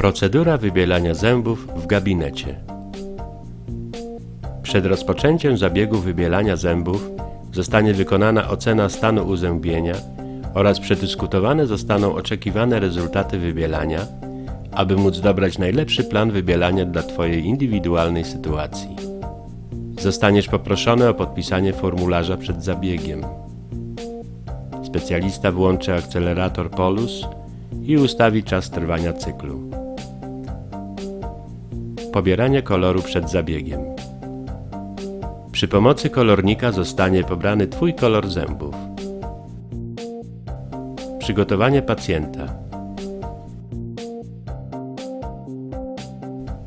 Procedura wybielania zębów w gabinecie. Przed rozpoczęciem zabiegu wybielania zębów zostanie wykonana ocena stanu uzębienia oraz przedyskutowane zostaną oczekiwane rezultaty wybielania, aby móc dobrać najlepszy plan wybielania dla Twojej indywidualnej sytuacji. Zostaniesz poproszony o podpisanie formularza przed zabiegiem. Specjalista włączy akcelerator Polus i ustawi czas trwania cyklu. Pobieranie koloru przed zabiegiem. Przy pomocy kolornika zostanie pobrany Twój kolor zębów. Przygotowanie pacjenta.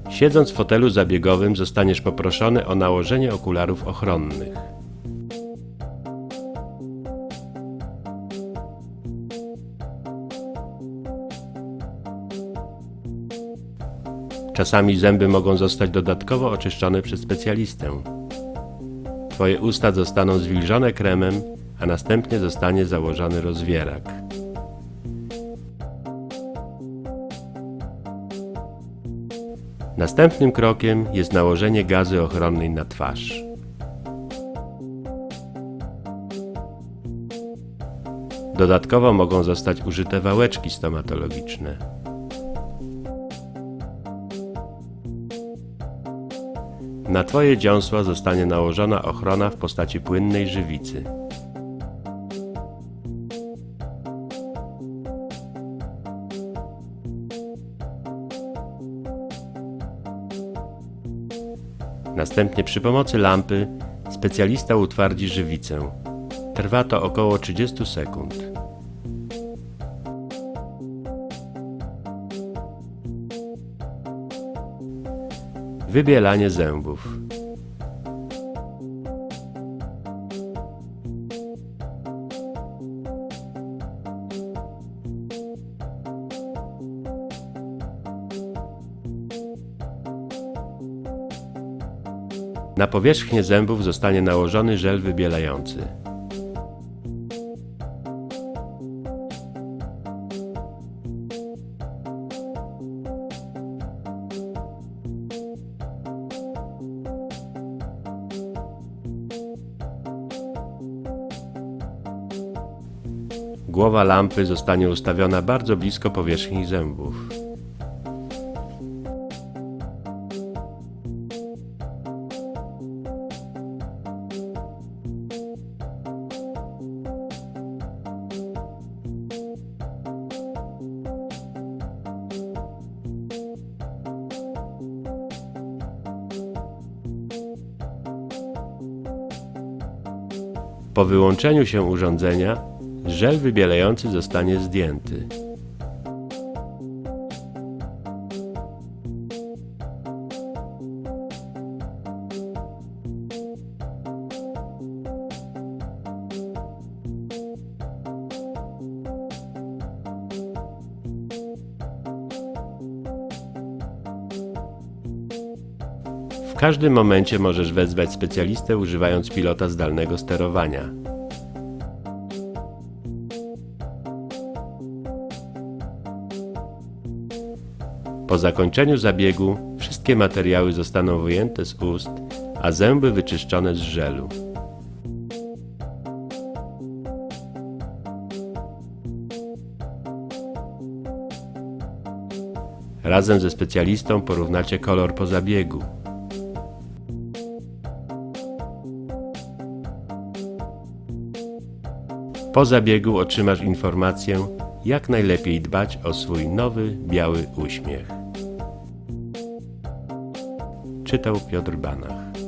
Siedząc w fotelu zabiegowym zostaniesz poproszony o nałożenie okularów ochronnych. Czasami zęby mogą zostać dodatkowo oczyszczone przez specjalistę. Twoje usta zostaną zwilżone kremem, a następnie zostanie założony rozwierak. Następnym krokiem jest nałożenie gazy ochronnej na twarz. Dodatkowo mogą zostać użyte wałeczki stomatologiczne. Na Twoje dziąsła zostanie nałożona ochrona w postaci płynnej żywicy. Następnie przy pomocy lampy specjalista utwardzi żywicę. Trwa to około 30 sekund. Wybielanie zębów. Na powierzchnię zębów zostanie nałożony żel wybielający. Głowa lampy zostanie ustawiona bardzo blisko powierzchni zębów. Po wyłączeniu się urządzenia, żel wybielający zostanie zdjęty. W każdym momencie możesz wezwać specjalistę używając pilota zdalnego sterowania. Po zakończeniu zabiegu wszystkie materiały zostaną wyjęte z ust, a zęby wyczyszczone z żelu. Razem ze specjalistą porównacie kolor po zabiegu. Po zabiegu otrzymasz informację, jak najlepiej dbać o swój nowy, biały uśmiech. Czytał Piotr Banach.